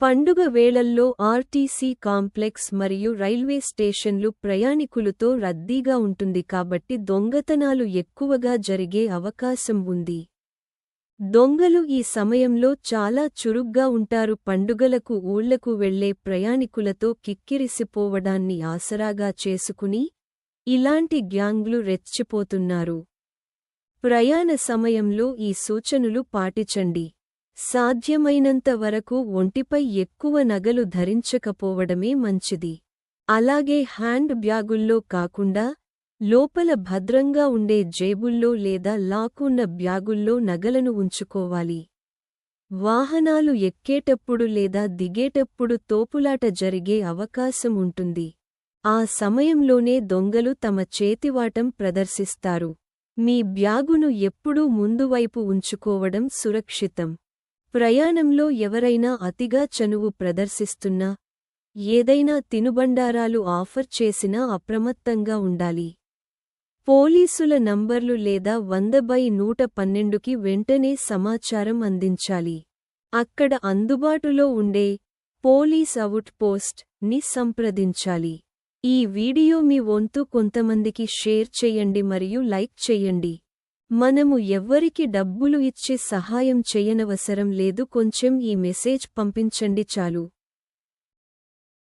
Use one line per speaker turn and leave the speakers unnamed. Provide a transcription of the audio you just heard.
పండుగ వేళల్లో RTC complex మరియు రైల్వే స్టేషన్లు ప్రయాణికులతో రద్దీగా ఉంటుంది కాబట్టి దొంగతనాలు ఎక్కువగా జరిగే అవకాశం ఉంది. దొంగలు ఈ సమయంలో చాలా చురుగ్గా ఉంటారు. పండుగలకు ఊళ్ళకు వెళ్ళే ప్రయాణికులతో కిక్కిరిసిపోవడాన్ని ఆసరాగా చేసుకుని ఇలాంటి గ్యాంగ్లు రెచ్చిపోతున్నారు. ప్రయాణ సమయంలో ఈ సూచనలు పాటించండి. సాధ్యమైనంత వరకు ఒంటిపై ఎక్కువ నగలు ధరించకపోవడమే మంచిది. అలాగే హ్యాండ్ బ్యాగుల్లో కాకుండా లోపల భద్రంగా ఉండే జేబుల్లో లేదా లాకున్న బ్యాగుల్లో నగలను ఉంచుకోవాలి. వాహనాలు ఎక్కేటప్పుడు లేదా దిగేటప్పుడు తోపులాట జరిగే అవకాశం ఉంటుంది. ఆ సమయంలోనే దొంగలు తమ చేతివాటం ప్రదర్శిస్తారు. మీ బ్యాగును ఎప్పుడూ ముందువైపు ఉంచుకోవడం సురక్షితం. ప్రయాణంలో ఎవరైనా అతిగా చనువు ప్రదర్శిస్తున్నా ఏదైనా తినుబండారాలు ఆఫర్ చేసినా అప్రమత్తంగా ఉండాలి. పోలీసుల నంబర్లు లేదా వంద బై నూట పన్నెండుకి వెంటనే సమాచారం అందించాలి. అక్కడ అందుబాటులో ఉండే పోలీస్ అవుట్ పోస్ట్ని సంప్రదించాలి. ఈ వీడియో మీ వంతు కొంతమందికి షేర్ చేయండి మరియు లైక్ చేయండి. మనము ఎవ్వరికి డబ్బులు ఇచ్చి సహాయం చెయ్యనవసరం లేదు కొంచెం ఈ మెసేజ్ పంపించండి చాలు.